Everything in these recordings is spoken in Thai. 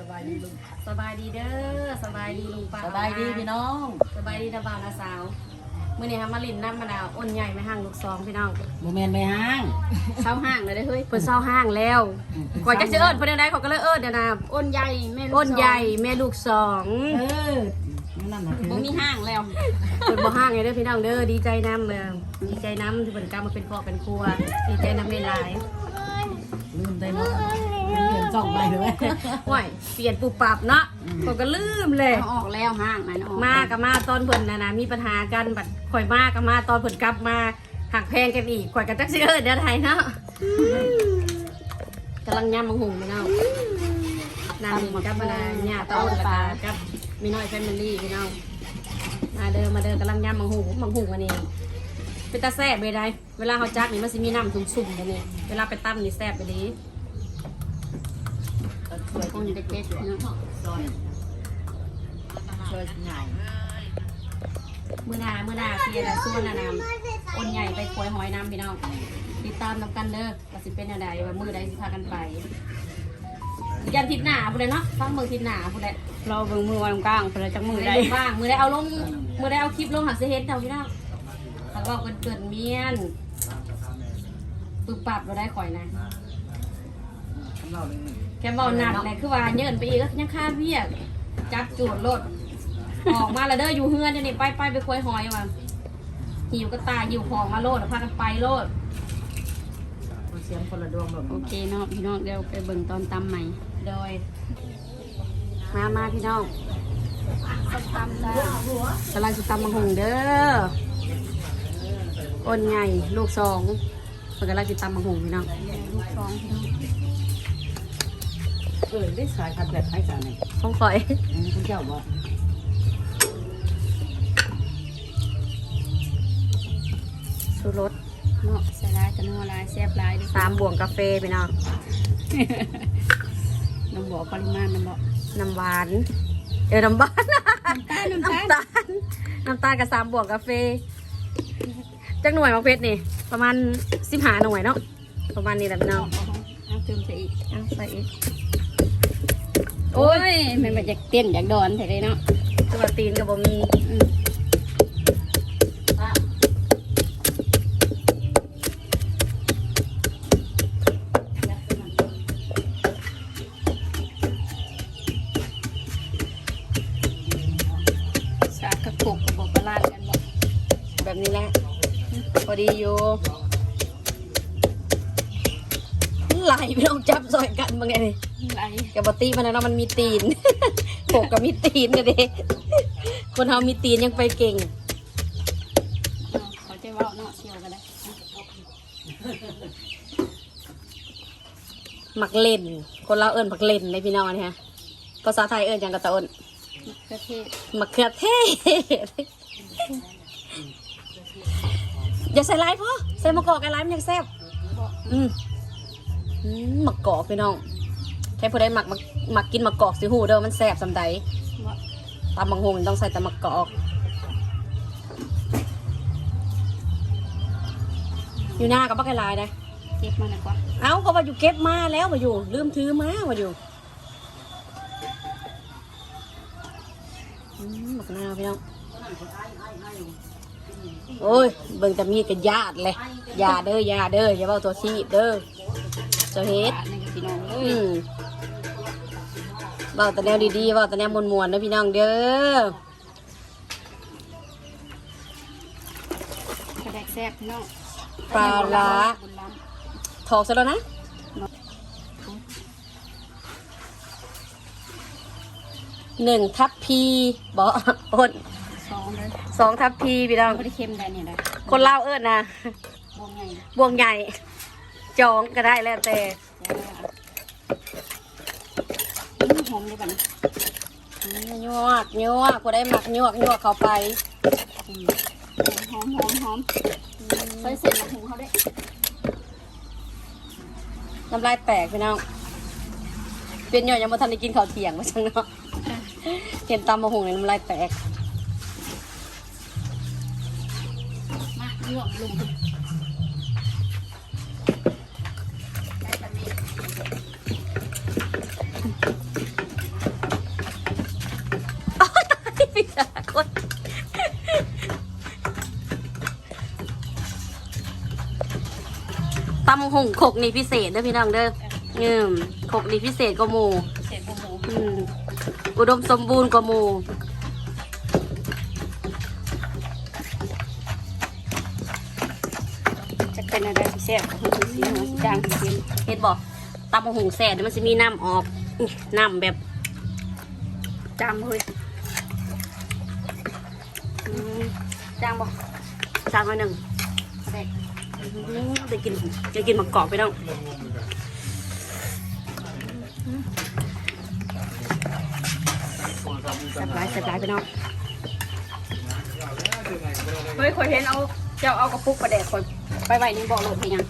สบายดีลุงสบายดีเด้อสบายดีลุงป้าสบายดีพี่น้องสบายดีนะบ่าวนะสาวมื้อนี้ฮะมาลินน้ำมะนาวอ้นใหญ่ไม่ห่างลูกซองพี่น้องโมเมนไม่ห้างเศร้าห้างเลยเด้อเฮ้ยเพิ่นเศร้าห้างแล้วก่อนจะสิเอิ้นเพิ่นได้เขาก็เลยเอิ้นเดี๋ยวนะอ้นใหญ่แม่ลูกอ้นใหญ่แม่ลูกสองเออนั่นน่ะคือบ่มีห้างแล้วเพิ่นบ่ห้างไงเด้อพี่น้องเด้อดีใจนำเลยดีใจนำที่เพิ่นกลับมาเป็นพ่อเป็นครัวดีใจนำหลายลืมได้เนาะเปลี่ยนจ่องไปเลยๆห่วยเปลี่ยนปุบปับเนาะเขาก็ลืมเลยเอาออกแล้วห้างนั่นออกมากับมาตอนเพิ่นนะนะมีปัญหากันบัดข่อยมากับมาตอนเพิ่นกลับมาหักแพงกันอีกข่อยกับจักซิเอิ้นเดี๋ยวไทยเนาะกำลังย่ำมังหุงพี่น้องนางนี่กับมานาญาตาอ้นปลากับมีน้อยแฟมิลี่พี่น้องมาเดินมาเดินกำลังย่ำมังหุงมังหุงอันนี้เป็นตาแซ่บเลยได้เวลาเขาจักนี่มันสิมีน้ำสุ่มๆกันนี่เวลาไปตั้มนี่แซ่บไปดี คงจะเจ็ดเนาะซอยซอยใหญ่มือหนามือหนาเสียแต่ส่วนนะนำอ้นใหญ่ไปควยหอยน้ำพี่น้อง ติดตามนำกันเด้อว่าสิเป็นอะไรว่ามือใดสิพากันไปยันทิศหนาพูดเลยเนาะฟังเมืองทิศหนาพูดเลยเราเบิ่งมือวันกลางเพิ่นจักมืมืออได้ได้บ้างมือได้เอาลงมือได้เอาคลิปลงหาเสเฮ็ดเท่าพี่น้องถ้าว่าเกินเกินเมียนปึบปับเราได้ข่อยนะ แกเบาหนักเลยคือว่าเยินไปอีกก็ยังคาดเวียกจับจูดรถออกมาแล้วเด้ออยู่เฮือนเดี๋ยวนี้ไปไปไปควยหอยว่ะหิวก็ตายหิวของมาโลดพากันไปโลด เสียงคนละดวงแบบโอเคเนาะพี่น้องเดี๋ยวไปเบิ่งตอนตำใหม่ โดย มามาพี่น้องตำจ้ากำลังจะตำมังหงเด้ออ้นใหญ่ลูกสองเพิ่นกำลังจะตำมังหงพี่น้อง ลูกสองพี่น้อง เออได้สายพันธุ์แบบไอ้จานไหนต้องคอยอันนี้คุณเจ้าบอกสูรสเนาะใส่ลายตะนัวลายแซ่บลายเด้อสามบวงกาแฟพี่น้องน้องบอกปริมาณน้ำบอกน้ำหวาน เออน้ำหวานน้ำตาลน้ำตาลน้ำตาลน้ำตาลกับสามบวงกาแฟจักหน่วยมะเพชรนี่ ประมาณสิบหาหน่วยเนาะประมาณนี้แหละพี่น้องเอาเติมใส่อีกเอาใส่อีก โอ้ยมันมาจากเต้นจากดอนใส่เลยเนาะตัวตีนกับบะมีอืมสากกระปุกกับบอกกระลาดกันบอกแบบนี้แหละพอดีอยู่ ไหลพี่น้องจับซอยกันบางไงนี่ไหลกับบตีมันนะเนาะมันมีตีนโขกกับมีตีนกันเด้คนเฮามีตีนยังไปเก่งเอาเขาจะเว่าเนาะเชียวกันได้หมักเล่น คนเราวเอิญหมักเล่นเลยพี่น้องนี่ฮะภาษาไทยเอิญยังกระตะเอิญประเทศหมักเขือเทศอย่าใส่ลายพ่อใส่มะกอกกันลายมันยังแซ่บบอกอืม อืมหมักกอกพี่น้องแค่ผู้ใดหมักหมักหมักกินหมักกอกสิหูเด้อมันแซ่บสำใดบอกตำบังหงต้องใส่แต่หมักกอกอยู่หน้ากับบักไก่ลายนะเก็บมาหน่อยกว่าเอ้าก็มาอยู่เก็บมาแล้วมาอยู่ ลืมถือมามาอยู่อืมหมักหน้าวพี่น้องโอ้ยเบิ่งแต่มีดกับญาติเลยอยาเด้ออยาเด้ออย่าเบาตัวชีพเด้อ เจะเฮ็ดบาทนี่ก็พี่น้องเลอืยมเบาแต่แนวดีๆเบาแต่แนวมวนๆนะพี่น้องเด้อ กระแดกแซ่บพี่น้องปลาร้า บุญล้ถอกซะแล้วนะหนึ่งทัพพีบออ้นำสองเลยสองทัพพีพี่น้อง ไม่ได้เค็มได้เนี่ยได้คนเล่าวเอิญนะบวงไงบวงใหญ่ จองก็ได้แล้วแต่อืมหอมเลยป่ะนะยวกยวกพอได้หมักยวกยวกเข้าไปอืมหอมหอมหอมใส่เสร็จแล้วหุงเขาได้น้ำลายแตกพี่น้องเป็นย่อยยังไม่ทันได้กินข้าวเที่ยงมาจังเนาะเห็นตำมะฮงในน้ำลายแตกมาลวกลุง งขกนี่พิเศษเด้อพี่น้องเด้ออืมขกนี่พิเศษกว่าหมูเสร็จปูหมูอืมอุดมสมบูรณ์กว่าหมูจะเป็นอะไรสิแซ่บคือสีหัวสีจางสีเขียวเฮ็ดบอกตำหงแซ่บเดี๋ยวมันจะมีน้ำออกอื้อน้ำแบบจางเลยอืมจางบอกจางมาหนึ่งแซ่บ อื้อได้กินได้กินมะกอกไปน้องแซ่บหลายแซ่บหลายไปน้องเฮ้ยคอยเห็นเอาเจ้าเอากระปุกประเดกคอยไปไว้นี่บอกโหลดให้ยัง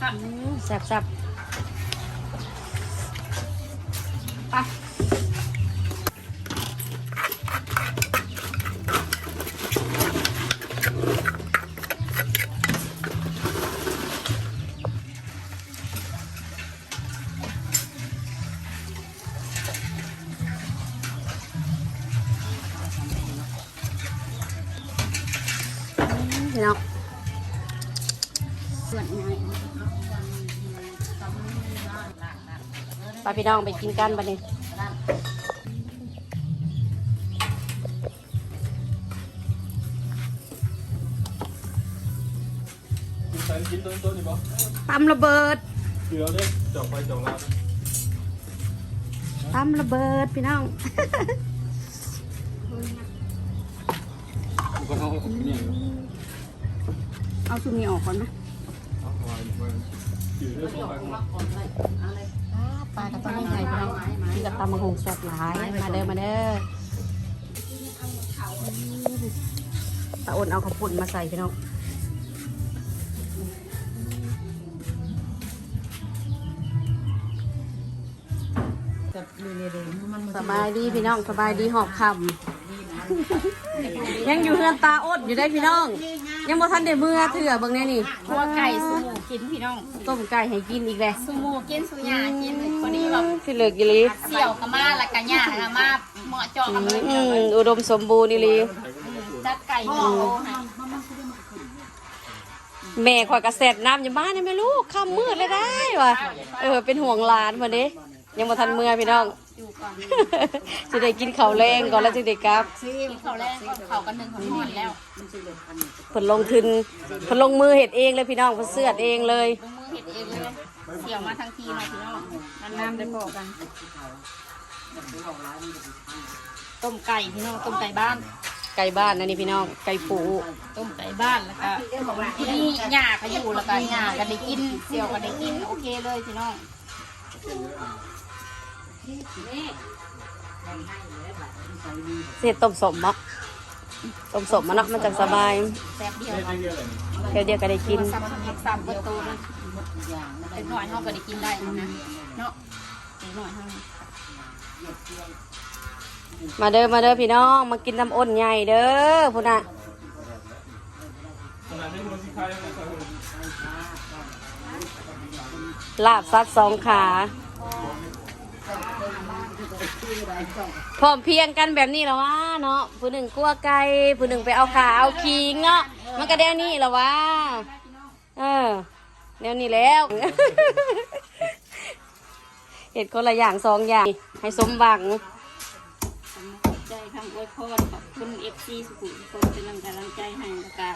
อื้อแซ่บแซ่บ พี่น้องส่วนง่ายไปพี่น้องไปกินกันบัดนี้ใส่กินต้นต้นนี่ปะตำระเบิดเกลือเนี่ยจอกไปจอกลาตำระเบิดพี่น้องก็เอาเนี่ย เอาชุดนี้ออกก่อนนะเอาไว้ไว้อยู่เรื่องของไปลากระต้มไก่พี่น้องกินกับตำมะฮงสดหลายมาเด้อมาเด้อตาอ้นเอาข้าวปุ่นมาใส่พี่น้องสบายดีพี่น้องสบายดีหอบคำยังอยู่เฮือนตาอ้นอยู่ได้พี่น้อง ยังบ่ทันได้เมื่อเถื่อเบิ่งแน่นี่พวกไก่สูหมูกินพี่น้อง ต้มไก่ให้กินอีกแล้วสูหมูกินสูยากินคนนี้แบบที่เหลือกี่ลีเสี่ยวกับมาและกันย่ากับมาเหมาะเจาะกับเลยอืมอุดมสมบูรณ์นี่ลีจัดไก่ห่อให้แม่ข่อยกระเสร็จน้ำอยู่บ้านนี่ไม่รู้ค่ำมืดเลยได้ว่ะเออเป็นห่วงหลานมาเด้ยังบ่ทันเมื่อพี่น้อง อยู่ก่อนจะได้กินข้าวแรงก่อนแล้วจะได้กลับกินข้าวแรกก็ข้าวกันหนึ่งของนอนแล้วผลลงทุนผลลงมือเห็ดเองเลยพี่น้องผลเสื้อดเองเลย ลงมือเห็ดเองเลยเสี่ยวมาทั้งทีเนาะพี่น้องนานๆได้พอกัน ต้มไก่พี่น้องต้มไก่บ้าน ไก่บ้านนะนี่พี่น้องไก่ปูต้มไก่บ้านแล้วก็ที่นี่หญ้าก็อยู่แล้วก็หญ้าก็ได้กินเสี่ยวก็ได้กินโอเคเลยพี่น้อง เสร็จต้มสมมะต้มสมมะเนาะมันจังสบายแซ่บเดียวได้เยอะเลยเดี๋ยวเดียวก็ได้กินซ้ำๆซ้ำประตูเลยเป็นหน่อยเฮาก็ได้กินได้นะเนาะเป็นหน่อยเฮามาเด้อมาเด้อพี่น้องมากินน้ำอ้นใหญ่เด้อพุ่นน่ะขนาดที่มันสิคายยังไงครับลาบซัดสองขา พร้อมเพรียงกันแบบนี้แล้ววะเนาะผู้หนึ่งกลัวไก่ผู้หนึ่งไปเอาขาเอาคิงเนาะมันก็เดี๋ยวนี้แล้ววะเออเดี๋ยวนี้แล้วเห็ดคนละอย่างสองอย่าง ให้สมหวังใจคำอวยพรขอบคุณ FC สุขุมคนเป็นกำลังใจให้แล้วก็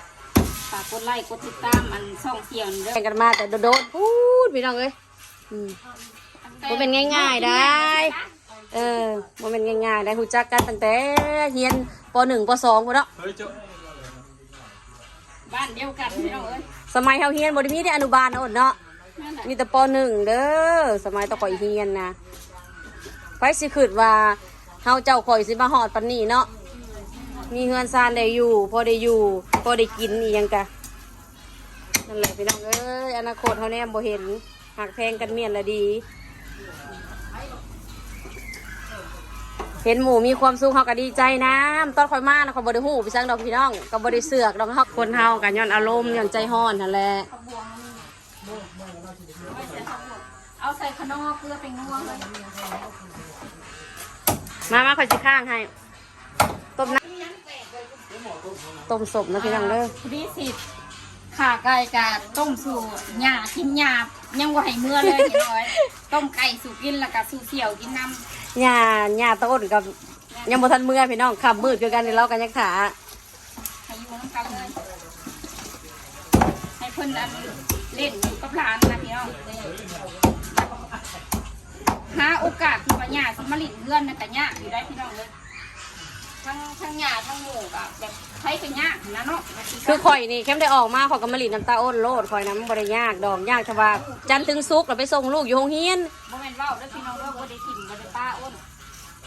ฝากกดไลค์กดติดตามอันช่องเสี่ยวนี่เด้อแข่งกันมาแต่โดดๆพูดพี่น้องเอ้ยอืมมันเป็นง่าย ๆได้ เออมันเป็นง่ายๆได้หูจักกันตั้งแต่เฮียนปหนึ่งปสองหมดแล้วเฮ้ยเจ้าบ้านเดียวกันพี่น้องเอ้ยสมัยเฮาเฮียนบริมีได้อนุบาลเนาะอดเนาะนั่นแหละมีแต่ปหนึ่งเด้อสมัยตะก่อยเฮียนนะไปสิคิดว่าเฮาเจ้าข่อยสิมาหอดปันนี้เนาะมีเฮือนซานได้อยู่ พอได้อยู่ พอได้กินอีหยังกะนั่นแหละพี่น้องเอ้ยอนาคตเฮาแน่บ่เห็นหักแพงกันเมียนละดี เห็นหมูมีความสุขเฮาก็ดีใจนะตอนข่อยมานะข่อยบ่ได้ฮู้พี่ซังดอกพี่น้องก็บ่ได้เสือกดอกเฮาคนเฮากันย้อนอารมณ์ย้อนใจฮ้อนนั่นแหละเอาใส่ขนมเกลือเป็นนัวเลยมามาข่อยสิข้างให้ต้มน้ำต้มสมนะพี่น้องเด้อพอดีสิขาไก่กะต้มสูหญ้ากินหญ้ายังไหวเมื่อเลยพี่น้อยต้มไก่สูกินแล้วก็สูเสี่ยวกินน้ำ หญ้าหญ้าต้นกับยังบ่ทันเมื่อพี่น้องขับมืดคือกันเดี๋ยวเรากันยักขาให้อยู่น้ำกันเลยให้เพิ่นอันเล่นอยู่กับหลานนะพี่น้องหาโอกาสที่ว่าหญ้าสมาลินเพื่อนนะกะหญ้าอยู่ได้พี่น้องเลย ทั้งทั้งหญ้าทั้งหมูกะแบบใช้กะหญ้านะเนาะคือข่อยนี่แค่ได้ออกมาเขอยก็มาหลีน้ำตาอ้นโลดข่อยน้ำบริยากดอกยากชว่าจันทร์ถึงซุกร์เราไปส่งลูกอยู่โรงเรียนบ่แม่นเว้าเด้อพี่น้องเด้อบ่ได้ถิ่มบ่ได้ป้าอ้น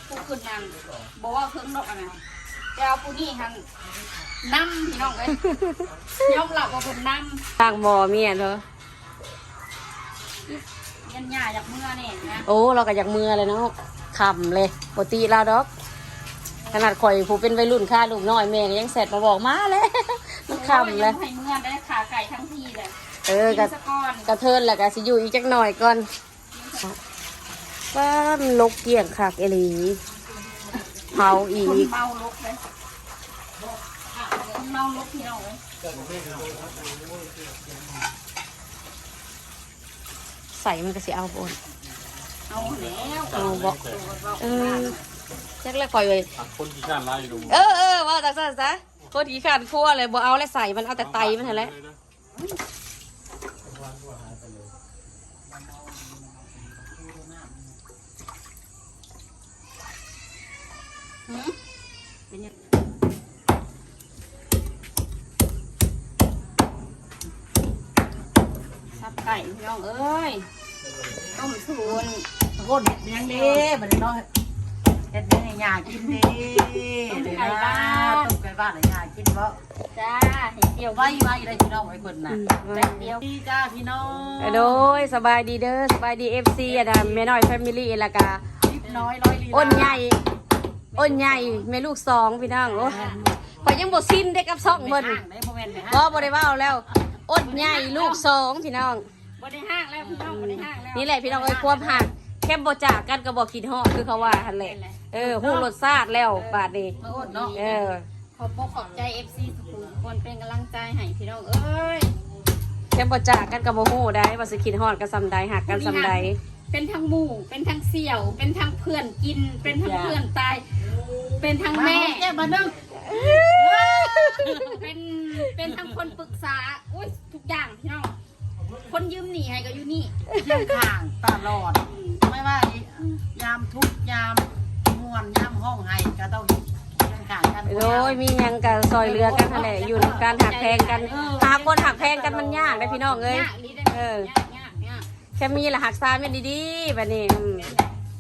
ผู้อื่นนั่นบ่ว่าเพิ่งนกอันนั้นแต่เอาผู้นี้หั่นนำพี่น้องเอ้ยยอมรับว่าเพิ่นนำทางบ่อเมียเถอะยันหญ้าจากเมื่อนี่นะโอ้เราก็อยากมือเลยเนาะคำเลยปกติเราดอก ขนาดข่อยผู้เป็นวัยรุ่นค่าลูกน้อยแม่ก็ยังเสร็จมาบอกมาเลยมันคำเลยโอ้ให้เมื่อได้ขาไก่ทั้งทีเลยเออกิกะนสะก้อนกระเทินแหละกะสิอยู่อีกจักหน่อยก่อนป้านลกเกี่ยงคักเอหลีเผาอีคนกเมาลุกเลยคนเมาลุกพี่น้องเลยใส่มันก็สิเอาบนเอาแล้วเอาบ่เออ จักแล้วข่อยเลยตัดคนที่ข้านไล่ดูเออเออว่าจากซะซะโคตรขี้ขาดคั่วเลยบ่เอาแล้วใส่มันเอาแต่ไตมันเถอะแหละหืมเป็นยังซับไก่พี่น้องเอ้ยต้มสูนตะโกนเห็ดยังเด้บัดนี้เนาะ เห็ดยังให้ยากินเด้เด้นะต้มไก่บ้านให้ยากินบ่จ้าเห็ดเดียวไว้ไว้ได้พี่น้องไว้คนน่ะแป๊บเดียวดีจ้าพี่น้องโดยสบายดีเด้อสบายดีเอฟซีอะนะแม่น้อยแฟมิลี่ละกาลิบน้อยร้อยลีอ้นใหญ่อ้นใหญ่แม่ลูกสองพี่น้องโอ้ข่อยยังบ่สิ้นเด็กกับสองเบิ่เบิ่นนได้บ่แม่นไหมฮะก็บ่ได้เว้าแล้วอ้นใหญ่ลูกสองพี่น้องบ่ได้ห้างแล้วพี่น้องบ่ได้ห้างแล้วนี่แหละพี่น้องเอ้ยความหักแค่บ่จากกันก็บ่คิดฮอดคือเขาว่าหั่นแหละ เออฮู้รสชาติแล้วบาดนี้มาอดเนาะเออ ขอบคุณขอบใจ FC ทุกคนเป็นกำลังใจให้พี่น้องเอ้ยแค่บ่จากกันก็บ่ฮู้ได้ว่าสิคิดฮอดกันซำใดหักกันซำใดเป็นทั้งหมู่เป็นทั้งเสี่ยว เป็นทั้งเพื่อนกิน เป็นทั้งเพื่อนตาย เป็นทั้งแม่ แก้มานึงเป็นเป็นทั้งคนปรึกษาอุ้ยทุกอย่างพี่น้องคนยืมหนีให้ก็อยู่นี่เที่ยงข้างตลอด ไม่ว่ายามทุกข์ยามม่ วนยามห้องไห้ก็ต้องเที่ยงข้างกันโอ้ยมีหยังก็ซอยเรือกันหั่นแหละอยู่ในการหักแพงกันหาคนหักแพงกันมันยากได้อพี่น้องเอ้ยยากนี่ได้เออ ยากยากยากแค่มีละหักซาเป็นดีๆแบบนี้อืม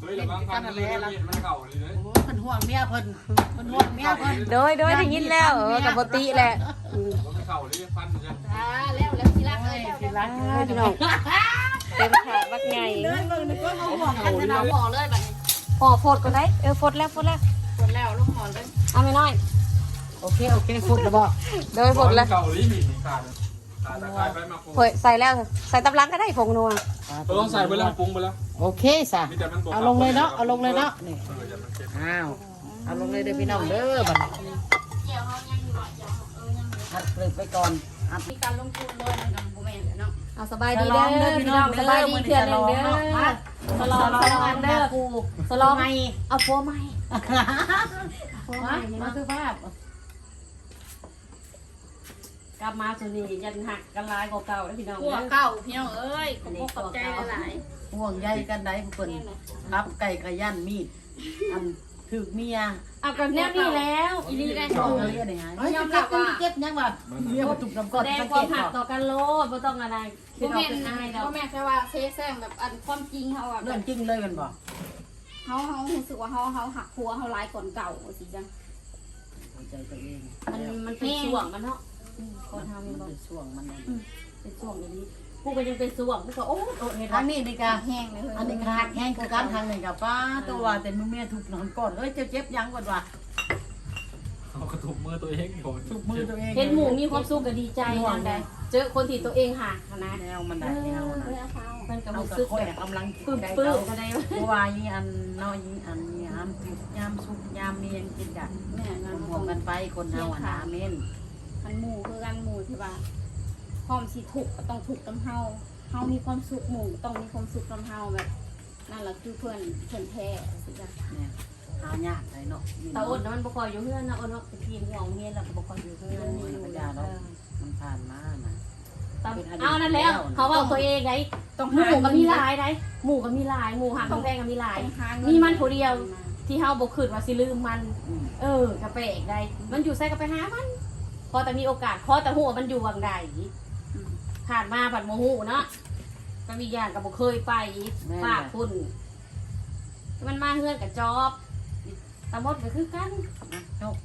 เฮ้ยระวังฟันมันเลยเห็นมันเก่าเลยเลยโอ้เพิ่นห่วงเมียเพิ่นเพิ่นห่วงเมียเพิ่นโดยโดยได้ยินแล้วเออกับปติแหละอืมมันเก่าเลยฟันเนี่ยอ่าแล้วแล้วทีรักเลยที่รักเอ้ยพี่น้องเต็มขาบักไง เดินเบิ่งนึกว่าเขาห่วงกันจะเอาเนาะหมอเลยบัดนี้ พอโฟดก็ได้เออโฟดแล้วโฟดแล้วกดแล้วลงหมอเลยเอาไม่น้อย โอเคโอเคฟุดแล้วบ่โดยโฟดแล้วเก่าเลยมีขาดขาดตะไคร้ไปมาเผยใส่แล้วใส่ตำลังก็ได้ผงนัวเออต้องใส่ไปแล้วปรุงไปแล้วโอเคซะมีแต่มันบอกเอาลงเลยเนาะเอาลงเลยเนาะนี่เอออย่ามันเค็มอ้าวเอาลงเลยเด้อพี่น้องเด้อบัดนี้เกี่ยวเขายังอยู่หรอเกี่ยวเขาเออยังอยู่อัดเกลือไปก่อนอัด มีการลงทุนเลยมันกับโมเมนต์เนาะ เอาสบายดีเด้อพี่น้องสบายดีเพื่อนหนึ่งเด้อสลองสลองเด้อสลองเอาโฟใหม่โฟใหม่นี่มาเนาะคือภาพกลับมาสุนียันหักกันลายกว่าเก่าแล้วพี่น้องหัวเด้อเก่าพี่น้องเอ้ยขอบคุณขอบใจหลายห่วงใยกันได้เพิ่นรับไก่กระย่านมีดอัน ถึกเมียเอากันแนวนี้แล้วอีนี่ได้ชอบเรียกได้ไงยอมรับว่าเจ็บยังว่าเมียมาตุกน้ำก้แสอนดงสังคเกวามตหักก่ต่ออนกันโลดไม่ต้องอะไรโมคือเมเรานเป็นต์นายเราโมเมนต์แค่ว่าเซแซงแบบอันความจริงเขาอะแบเรื่อบงจริงเลยมันบอกเขาเขารู้สึกว่าเขาเขาหักหัวเขาลายก่อนเก่าสิจังหัวใจตัวเองมันมันเป็นส่วงมันเนาะคนทำมันเป็นช่วงมันเป็นส่วงอย่างนี้ ผู้ก็ยังเป็นส่วงผู้ก็โอ้โดดเห็นทางนี้นี่กะแห้งเลยอันนี้ขาดแห้งกูการทางนี้กับป้าตัวว่าแต่มึงเมียถูกนอนก่อนเอ้ยเจ็บเจ็บยังก่อนว่ะเอากระตุกมือตัวเองก่อนถูกมือตัวเองเห็นหมูมีความสุขก็ดีใจนั่นแหละเจอคนที่ตัวเองหักนะแนวมันได้แนวนะมันก็เอารู้กระสึกค่อยแบบกำลังปลื้มใจปลื้เขามก็ได้เพราะว่ายี่อันน้อยยี่อันนี่ฮะามทุกข์ยามสุขยามมีหยังกินกันแม่งานห่วงกันไปคนเฮาอะนะเม่นมันหมู่คือกันหมู่ที่ว่า พร้อมสิทุกข์ก็ต้องทุกข์กับเฮาเฮามีความสุขหมู่ก็ต้องมีความสุขกับเฮาแบบ นั่นแหละคือเพื่อนเพื่อนแท้สิจ้ะเนี่ยหายากเลยเนาะมีตาเนาะอ้นน่ะมันบ่คอยอยู่เฮือนนะอ้นเนาะไปกินหัวเฮียนแล้วก็บ่คอยอยู่เฮือนโอ้ยปัญญาเนาะมันผ่านมานะตามเอานั่นแล้ว เขาเว้าตัวเองไงต้องหมู่หาก็เงินมีมีหหลาลายยได้หมู่ก็มีหลายหมู่หักของแพงก็มีหลายต้องหาเงิมีมันผู้เดียว ที่เฮาบ่คิดว่าสิลืมมัน อืมเออกระเปกได้ มันอยู่ใส่ก็ไปหามัน พอแต่มีโอกาสพอแต่หัวามันอยู่วังใด ผ่านมาผ่านโมหูเนาะก็มีอย่างกับบ่เคยไปฝากคุณมันมาเฮือนกับจอบตามดก็คือกันนะโชค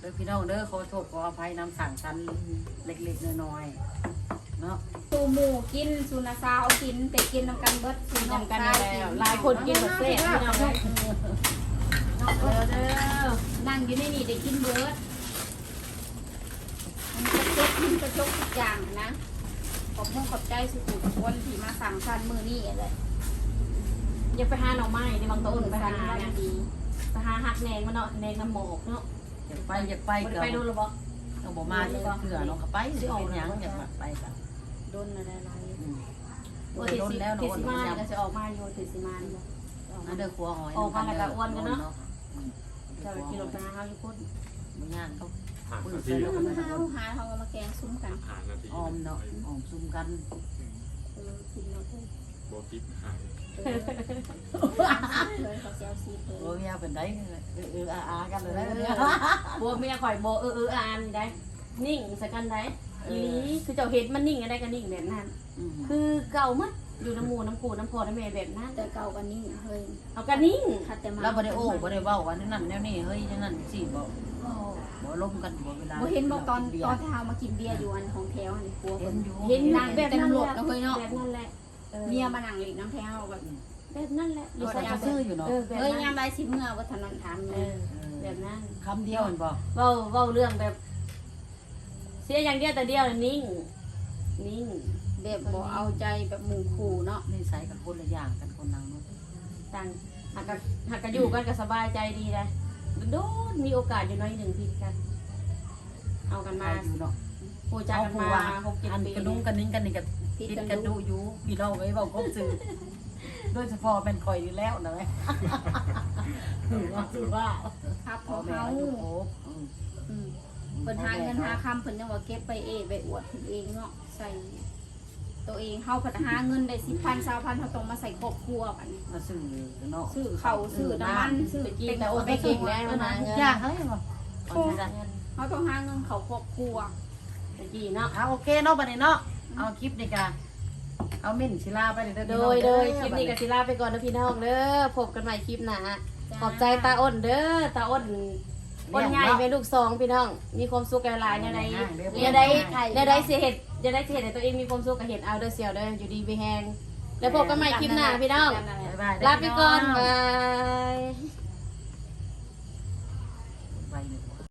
เด้อพี่น้องเด้อขอโทษขออภัยนำสั่งสันเล็กๆน้อยๆเนาะสูหมู่กินสูนาซาวกินแต่กินนำกันเบิดสูกินน้องนำกันชายแล้กิวนหลายคนกินแบบเซ่บพี่น้องเด้อเด้อเด้อนั่งอยู่ในนี่ได้กินเบิด มันจะเจ็บมันจะจกทุกอย่างนะ ขอบคุณขอบใจสุขุทุกคนที่มาสั่งสรรค์มือนี่เลยอย่าไปหาหน่อไม้ในบางต้นไปไปหาหาเนี่ยดีไปหาหักแหนงมันเนาะแหนงน้ำหมอกเนาะอยากไปอยากไปไปก็ไปดูหรือบ่ต้องบ่มาที่เถื่อเนาะก็ไปสิเป็นหยังอยากมาไปกันโดนอะไรอะไรอืมโอ้โอ้ยเทโดนสิแล้วเทเนาะสิมาโดนก็จะออกมาอยู่เทสิมานี่บ่อันเด้อครัวหอยออกมาแล้วก็อ้วนกันเนาะอืมจะไปกินรถไปหาเฮาอยู่พุ่นบ่ยากเขา ผ่านปื้นาดทีใส่แล้วก็หามาหาหาเขามาแกงซุ้มกันผ่านนาทีออมเนาะออมซุ่มกันเออกินเราเลยโบกิฟหายเลยเขาเซลซีเลโอ้ยยยาเป็นได้เออเอออาอากันเลยนะเนี่ยบัวเมียข่อยบ่เออเอออ่านได้ นิ่งใส่กันได้อีหลีคือเจ้าเห็นมันนิ่งอะไรก็นิ่งแบบนั้น อืมคือเก่ามัดอยู่น้ำหมูน้ำปูน้ำพอน้ำแม่แบบนั้น แต่เก่ากันนี่เฮ้ยเอากันนิ่ง คัดแต่มาเราบ่ได้โอ้บ่ได้เว้าวันนั้นแนวนี้เฮ้ยนั่นสิบ่ บ่ล้มกันบ่เวลาบ่เห็นบอกตอนเบียตอนร์ที่เฮามากินเบียร์อยู่อันของแถวนี่กลัวเห็เพิ่นนอยู่เห็นนั่งแบบนั้นแหละแบบนั้นแหละแบบนั้นแหละออเมียมานั่งหลินน้ำแถวแบบแบบนั้นแหละอยู่ใส่ซื่ออยู่เนาะเออแบบเฮ้ยนั้นยามไรสิเมื่อว่าถนนถามเอเลยอแบบนั้นคำเดียวเห็นบ่เว้าเว้าเรื่องแบบ เสียอย่างเดียวแต่เดียวน่ะนิ่งนิ่งแบบบ่เอาใจแบบหมู่คู่เนาะนิสัยกับคนละอย่างกันคนนางเนาะต่างหากกะหากกะอยู่กันก็สบายใจดีเลย โดนมีโอกาสอยู่น้อยหนึ่งผิดกัน เอากันมามาอยู่เนาะโหจักเอากันผู้มาว่าหกเจ็ดอันปีกระดุงกันนิ้งกันนี่กับพิดคิดกันกันดูดูอยู่พี่น้องไว้เว้าครบซื่อโดยเฉพาะเป็นข่อยอยู่แล้วนะเว้ยถือว่าถือว่าครับพ่ขอองแม่เฮาอยู่ครบอืมอืมเพิ่นหาเงินหาคำเพิ่นยังว่าเก็บไปเองไปอวดเพิ่นเองเนาะใส่ ตัวเองเฮาพัฒหาเงินได้สิบพันสามพันเฮาต้องมาใส่ครอบครัวบัดนี้มาซื้อเนาะซื้อข้าวซื้อน้ำมันซื้อไปกินเป็นแต่โอ้ไปไปกิกินนแล้แล้ววนะนะทุกอย่างเฮ้ยบ่ก่อนจะเฮาต้องหาเงินเข้าครอบครัวไปกินเนาะเอาโอเคเนาะบัดนี้เนาะเอาคลิปนี่กะเอามิ่นศิลาไปเด้อโดยโดยคลิปนี้กับศิลาไปก่อนนะพี่น้องเด้อพบกันใหม่คลิปหน้าขอบใจตาอ้นเด้อตาอ้นอ้นใหญ่เป็นลูกสองพี่น้อง มีความสุขหลายๆเนี่ยใดเนี่ยใดเนี่ยใดเสียเหตุ เนี่ยใดเสียเหตุให้ตัวเองมีความสุขกับเหตุเอาเด้อเสียวเด้ออยู่ดีไปแฮงแล้วพบกันใหม่คลิปหน้าพี่น้องบ๊ายบายลาไปก่อนบาย